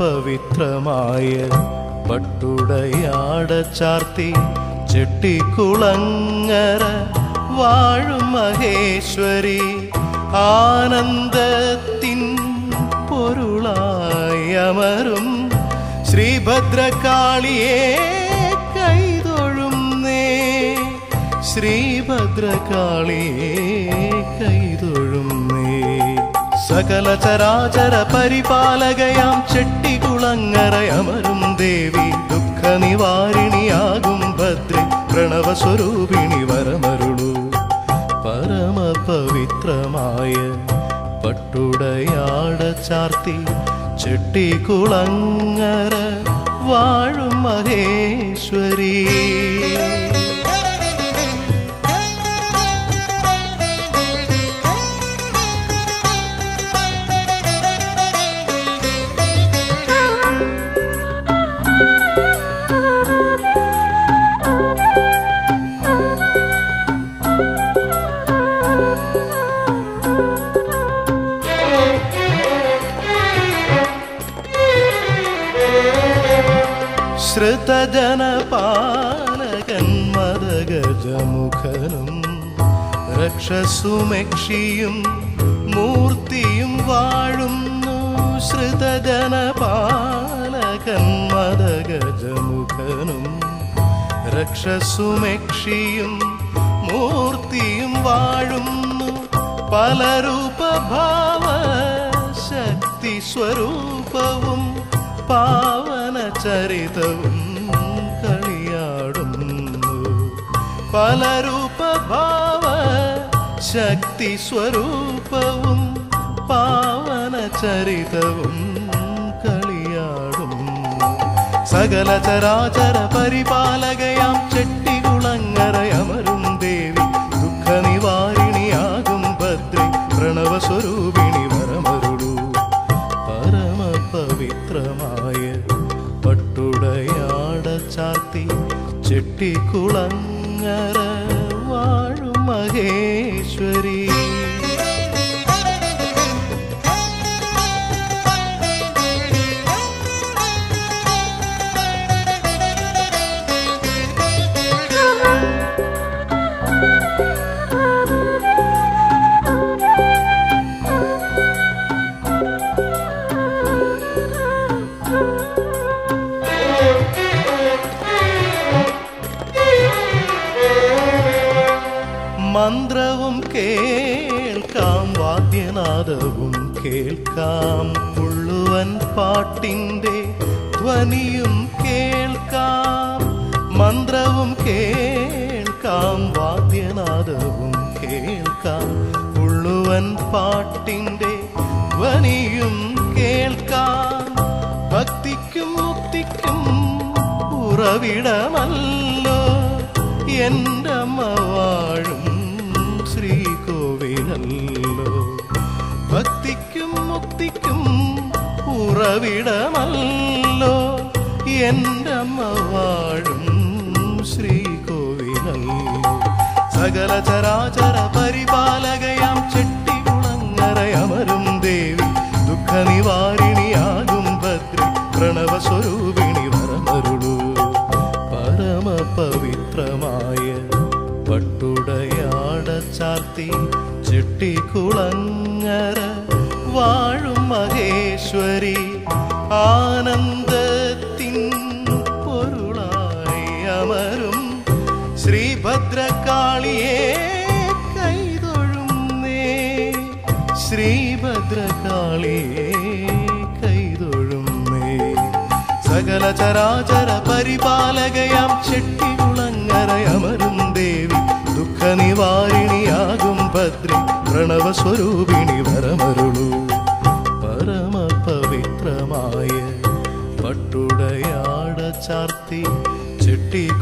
പരമപവിത്രമായ പട്ടുടയാട ചാർത്തി ചെട്ടിക്കുളങ്ങര വാഴും മഹേശ്വരി. ആനന്ദത്തിൻ പൊരുളായി അമരും ശ്രീഭദ്രകാളിയെ കൈതൊഴുന്നേ. ശ്രീഭദ്രകാളിയെ കൈതൊഴും നേ സകല ചരാചര പരിപാലകയാം ചെട്ടികുളങ്ങര അമരും ദേവി. ദുഃഖ നിവാരിണിയാകും ഭദ്രി പ്രണവസ്വരൂപിണി വരമരുളൂ. പരമപവിത്രമായ പട്ടുടയാട ചാർത്തി ചെട്ടികുളങ്ങര വാഴും മഹേശ്വരി. ശ്രുതജനപാലകൻ മദഗജമുഖനും രക്ഷസുമക്ഷിയും മൂർത്തിയും വാഴുന്നു ശ്രുതജനപാലകൻ മദഗജമുഖനും രക്ഷസുമക്ഷിയും മൂർത്തിയും വാഴുന്നു പലരൂപഭാവ ശക്തി സ്വരൂപവും പാവന ചരിതവും കളിയാടുന്നു. പലരൂപഭാവ ശക്തി സ്വരൂപവും പാവന ചരിതവും കളിയാടുന്നു. സകല ചരാചര പരിപാലകയാം ചെട്ടികുളങ്ങര ചെട്ടിക്കുളങ്ങര വാഴും മഹേശ്വരി. മന്ത്രവും കേൾക്കാം വാദ്യനാദവും കേൾക്കാം മുഴുവൻ പാട്ടിന്റെ ധ്വനിയും കേൾക്കാം. മന്ത്രവും കേൾക്കാം വാദ്യനാദവും കേൾക്കാം മുഴുവൻ പാട്ടിന്റെ ധ്വനിയും കേൾക്കാം. ഭക്തിക്കും മുക്തിക്കും ഉറവിടമല്ലോ എന്റെ അമ്മ വാഴും ശ്രീകോവിലല്ലോ ഭക്തിക്കും മുക്തിക്കും ഉറവിടമല്ലോ. എന്റെ അമ്മ വാഴും ശ്രീകോവിലല്ലോ സകല ചെട്ടിക്കുളങ്ങര വാഴും മഹേശ്വരി ആനന്ദത്തിൻ പൊരുളായി അമരും. ശ്രീഭദ്രകാളിയെ കൈതൊഴുന്നേ ശ്രീഭദ്രകാളിയെ കൈതൊഴുന്നേ. സകല ചരാചര പരിപാലകയാം ചെട്ടികുളങ്ങര അമരും ദേവി. ദുഃഖനിവാരിണിയാകും ഭദ്രി പ്രണവസ്വരൂപിണി വരമരുളൂ പരമപവിത്രമായ പട്ടുടയാട ചാർത്തി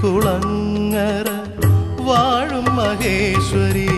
കുളങ്ങര വാഴും മഹേശ്വരി.